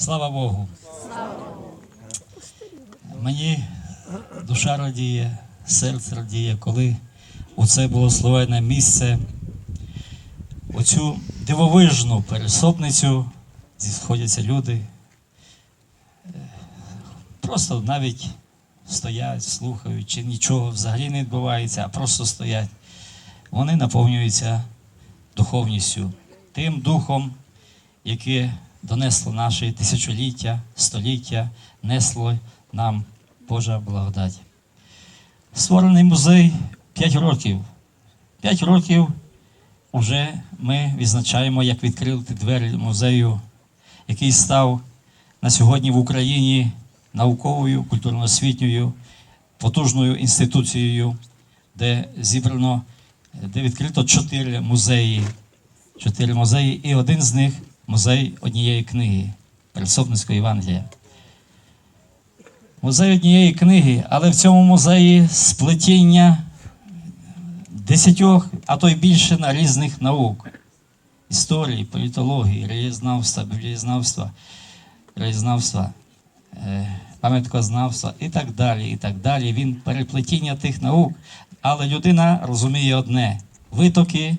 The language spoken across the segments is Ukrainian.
Слава Богу. Мені душа радіє, серце радіє, коли у це благословенне місце, оцю дивовижну пересопницю зісходяться люди. Просто навіть стоять, слухають, чи нічого взагалі не відбувається, а просто стоять. Вони наповнюються духовністю, тим духом, яке донесло наші тисячоліття, століття, несло нам Божа благодать. Створений музей 5 років. 5 років вже ми відзначаємо, як відкрили двері музею, який став на сьогодні в Україні науковою, культурно-освітньою, потужною інституцією, де зібрано, де відкрито чотири музеї. Чотири музеї, і один з них музей однієї книги Пересопницької Євангелія. Музей однієї книги, але в цьому музеї сплетіння десятьох, а то й більше на різних наук: історії, політології, реєзнавства, біблієзнавства, реєзнавства, е, пам'яткознавства і так далі. і так далі. Він переплетіння тих наук, але людина розуміє одне: витоки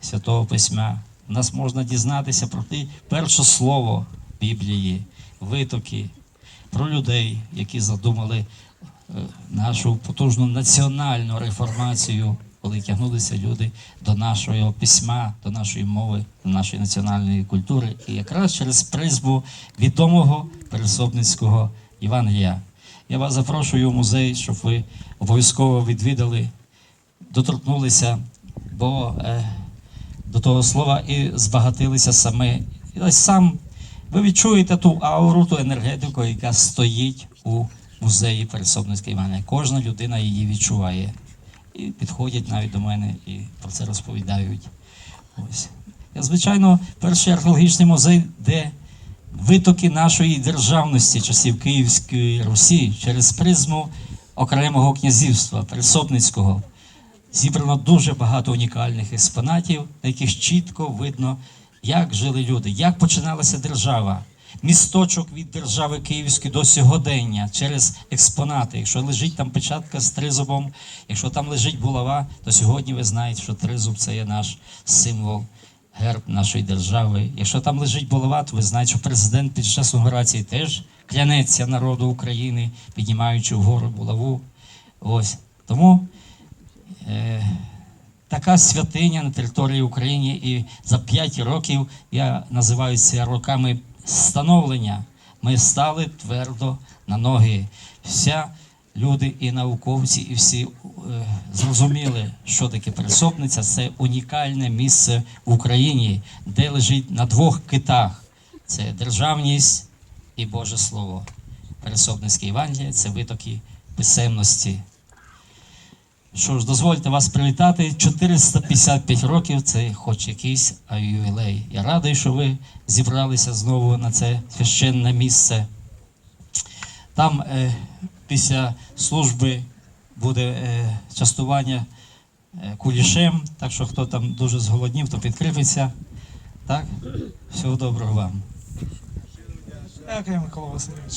Святого Письма. Нас можна дізнатися про те перше слово Біблії, витоки, про людей, які задумали е, нашу потужну національну реформацію, коли тягнулися люди до нашого письма, до нашої мови, до нашої національної культури. І якраз через призбу відомого пересобницького Євангелія. Я вас запрошую в музей, щоб ви обов'язково відвідали, доторкнулися, бо е, до того слова і збагатилися саме. І ось сам ви відчуєте ту ауру, ту енергетику, яка стоїть у музеї Пересобницької Івана. Кожна людина її відчуває. І підходять навіть до мене і про це розповідають. Ось. Я, звичайно, перший археологічний музей, де витоки нашої державності часів Київської Русі через призму окремого князівства Пересопницького зібрано дуже багато унікальних експонатів, на яких чітко видно, як жили люди, як починалася держава. Місточок від держави Київської до сьогодення через експонати. Якщо лежить там печатка з тризубом, якщо там лежить булава, то сьогодні ви знаєте, що тризуб це є наш символ, герб нашої держави. Якщо там лежить булава, то ви знаєте, що президент під час інаугурації теж клянеться народу України, піднімаючи вгору булаву. Ось тому така святиня на території України, і за 5 років я називаю це роками становлення. Ми стали твердо на ноги. Вся люди і науковці, і всі е, зрозуміли, що таке пересопниця. Це унікальне місце в Україні, де лежить на двох китах: це державність і Боже Слово. Пересопницьке Євангеліє це витоки писемності. Що ж, дозвольте вас привітати. 455 років це хоч якийсь ювілей. Я радий, що ви зібралися знову на це священне місце. Там е, після служби буде е, частування е, кулішем, так що хто там дуже зголоднів, то підкріпиться. Так? Всього доброго вам. Дякую, Микола Васильович.